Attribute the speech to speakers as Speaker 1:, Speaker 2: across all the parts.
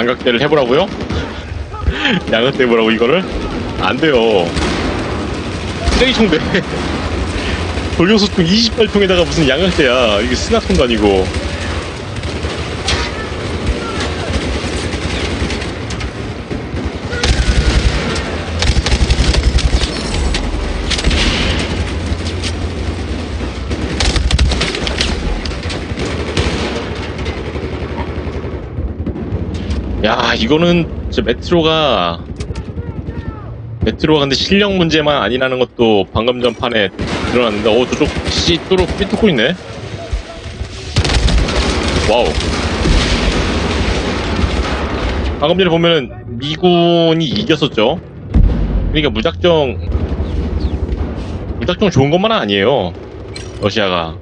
Speaker 1: 양각대를 해보라고요? 양각대 해보라고 이거를? 안 돼요. 쓰레기 총대. 돌려소총 28통에다가 무슨 양각대야. 이게 스나통도 아니고. 야 이거는 진짜 메트로가 메트로가 근데 실력 문제만 아니라는 것도 방금 전 판에 드러났는데 어 저쪽 씨 뚜룩 삐뚤고 있네? 와우. 방금 전에 보면은 미군이 이겼었죠? 그러니까 무작정 무작정 좋은 것만은 아니에요 러시아가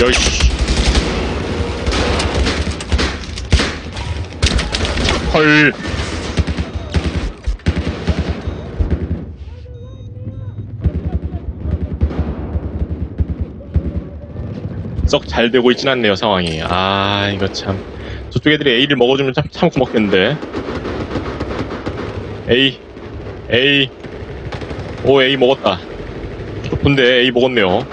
Speaker 1: 여이씨. 헐. 썩 잘 되고 있진 않네요, 상황이. 아, 이거 참. 저쪽 애들이 A를 먹어주면 참, 참 고맙겠는데. A. A. 오, A 먹었다. 좋은데, A 먹었네요.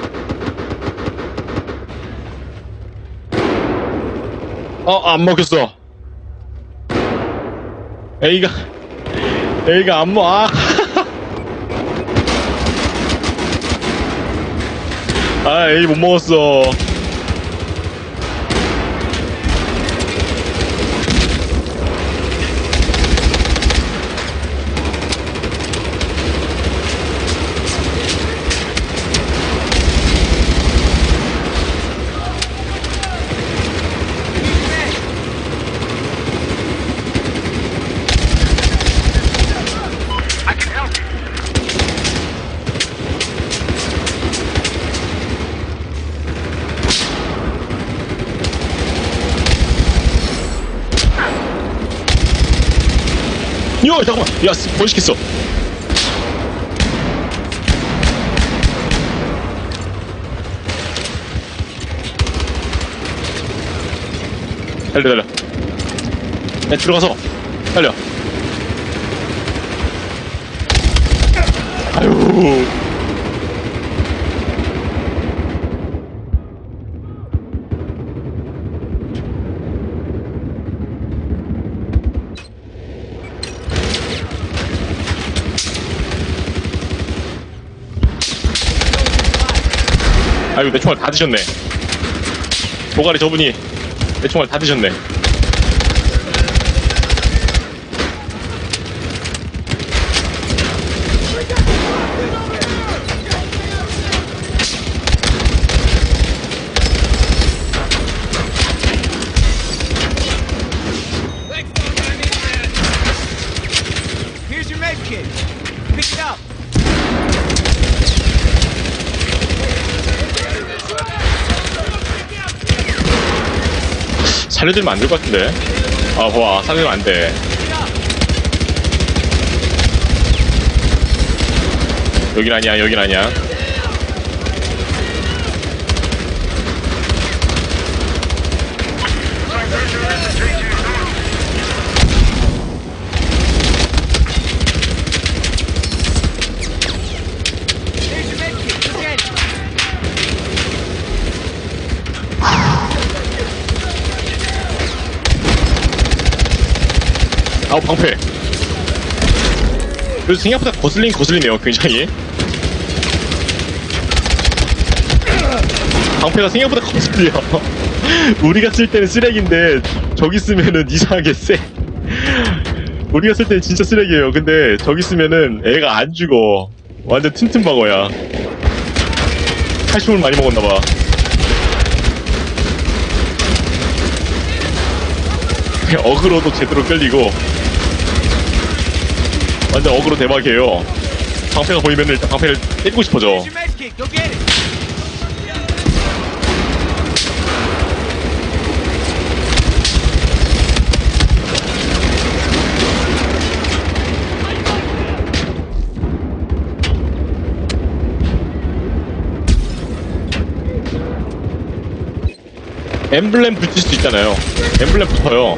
Speaker 1: 어, 안 먹혔어. A가, A가 안 먹, 아. 아, A 못 먹었어. 야, 잠깐만. 야, 시켰어? 달려, 달려. 야, 들어가서. 달려. 아유. 아유, 내 총알 다 드셨네. 도가리 저분이 내 총알 다 드셨네.
Speaker 2: Here's your med kit.
Speaker 1: 살려주면 안 될 것 같은데. 아, 와, 살려주면 안 돼. 여긴 아니야, 여긴 아니야. 아우, 방패. 그래도 생각보다 거슬린 거슬리네요, 굉장히. 방패가 생각보다 거슬려. 우리가 쓸 때는 쓰레기인데, 저기 쓰면은 이상하게 세. 우리가 쓸 때는 진짜 쓰레기예요. 근데 저기 쓰면은 애가 안 죽어. 완전 튼튼 방어야. 칼슘을 많이 먹었나봐. 어그로도 제대로 끌리고 완전 어그로 대박이에요. 방패가 보이면 일단 방패를 뺏고 싶어져. 엠블렘 붙일 수 있잖아요. 엠블렘 붙어요.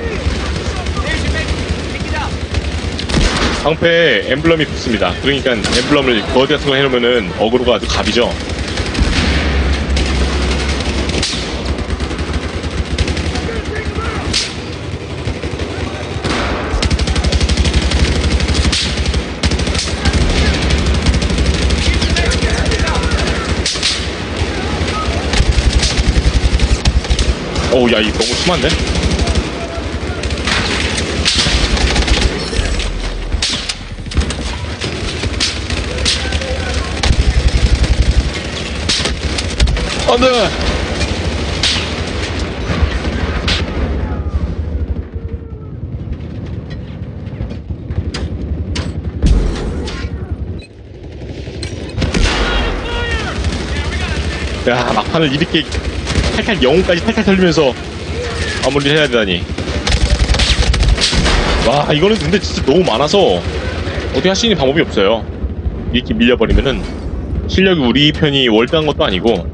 Speaker 1: 방패에 엠블럼이 붙습니다. 그러니까 엠블럼을 거대 같은 거 해놓으면은 어그로가 아주 갑이죠. 어우, 야, 이거 너무 심한데? 안 돼! 야, 막판을 이렇게 탈탈 영웅까지 탈탈 털리면서 마무리를 해야 되다니. 와, 이거는 근데 진짜 너무 많아서 어떻게 할 수 있는 방법이 없어요. 이렇게 밀려버리면은 실력이 우리 편이 월등한 것도 아니고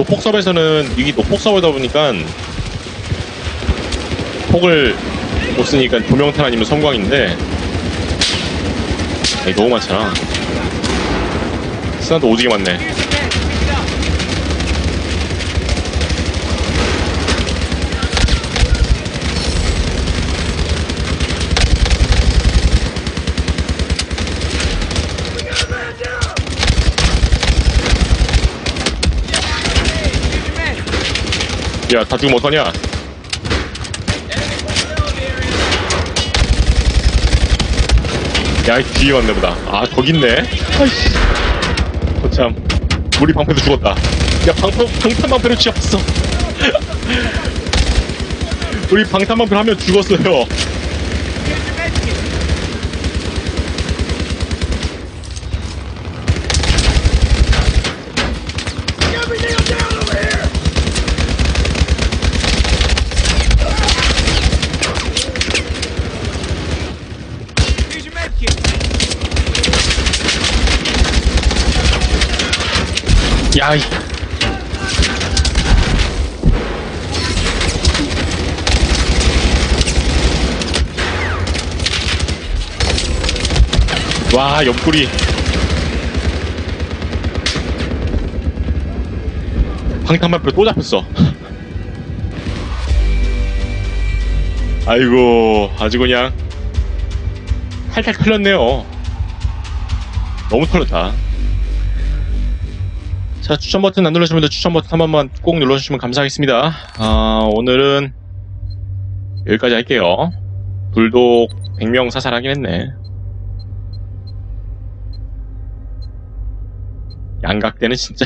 Speaker 1: 노폭 서버에서는 이게 노폭 서버다 보니까 폭을 못 쓰니까 조명탄 아니면 성광인데 아니, 너무 많잖아. 스나도 오지게 많네 야 다 죽으면 어떡하냐? 야 이 뒤에 왔네 보다. 아 저기 있네. 아이씨. 거참 우리 방패도 죽었다. 야 방패 방탄 방패로 쥐었어. 우리 방탄 방패 하면 죽었어요 야 이. 와 옆구리. 방탄발표 또 잡혔어. 아이고 아주 그냥 탈탈 털렸네요. 너무 털렸다 자, 추천 버튼 안 눌러주시면 추천 버튼 한 번만 꼭 눌러주시면 감사하겠습니다. 아, 오늘은 여기까지 할게요. 불독 100명 사살하긴 했네. 양각 때는 진짜